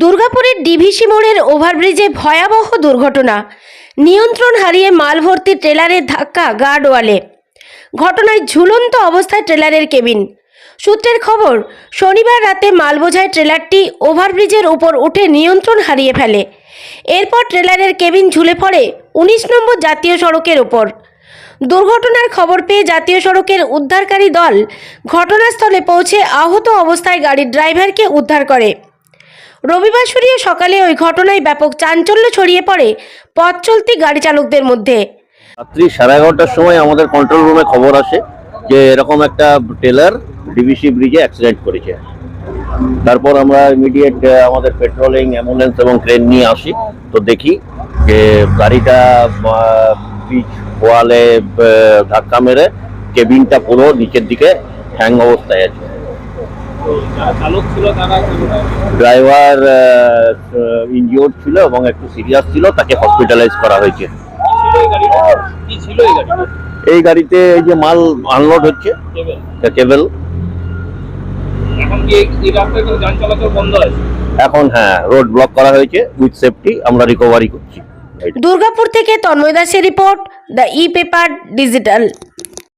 দুর্গাপুরের ডিভিসি মোড়ের ওভারব্রিজে ভয়াবহ দুর্ঘটনা। নিয়ন্ত্রণ হারিয়ে মাল ভর্তি ট্রেলারের ধাক্কা গার্ডওয়ালে। ঘটনায় ঝুলন্ত অবস্থায় ট্রেলারের কেবিন। সূত্রের খবর, শনিবার রাতে মালবোঝাই ট্রেলারটি ওভারব্রিজের উপর উঠে নিয়ন্ত্রণ হারিয়ে ফেলে। এরপর ট্রেলারের কেবিন ঝুলে পড়ে উনিশ নম্বর জাতীয় সড়কের ওপর দুর্ঘটনার খবর পেয়ে জাতীয় সড়কের উদ্ধারকারী দল ঘটনাস্থলে পৌঁছে আহত অবস্থায় গাড়ির ড্রাইভারকে উদ্ধার করে। রবিবার সরিয়ে সকালে ওই ঘটনায় ব্যাপক চাঞ্চল্য ছড়িয়ে পড়ে পথ চলতি গাড়ি চালকদের মধ্যে। রাত্রি সাড়ে এগারোটার সময় আমাদের কন্ট্রোল রুমে খবর আসে যে এরকম একটা টেলার ডিবিসি ব্রিজে অ্যাক্সিডেন্ট করেছে। তারপর আমরা ইমিডিয়েট আমাদের পেট্রোলিং অ্যাম্বুলেন্স এবং ক্রেন নিয়ে আসি। তো দেখি যে গাড়িটা ব্রিজ ওয়ালে ধাক্কা মেরে কেবিনটা পুরো নিচের দিকে হ্যাং অবস্থায় আছে। ড্রাইভার ইনজিওর্ড ছিল এবং একটু সিরিয়াস ছিল তাকে হসপিটালাইজ করা হয়েছে। এই গাড়িতে এই যে মাল আনলোড হচ্ছে কেবল। কেবল। এখন কি এই- এই রাস্তায় কোনো যান চলাচল বন্ধ আছে? এখন হ্যাঁ রোড ব্লক করা হয়েছে উইথ সেফটি আমরা রিকভারি করছি। দুর্গাপুর থেকে তন্ময় দাসের report the E paper digital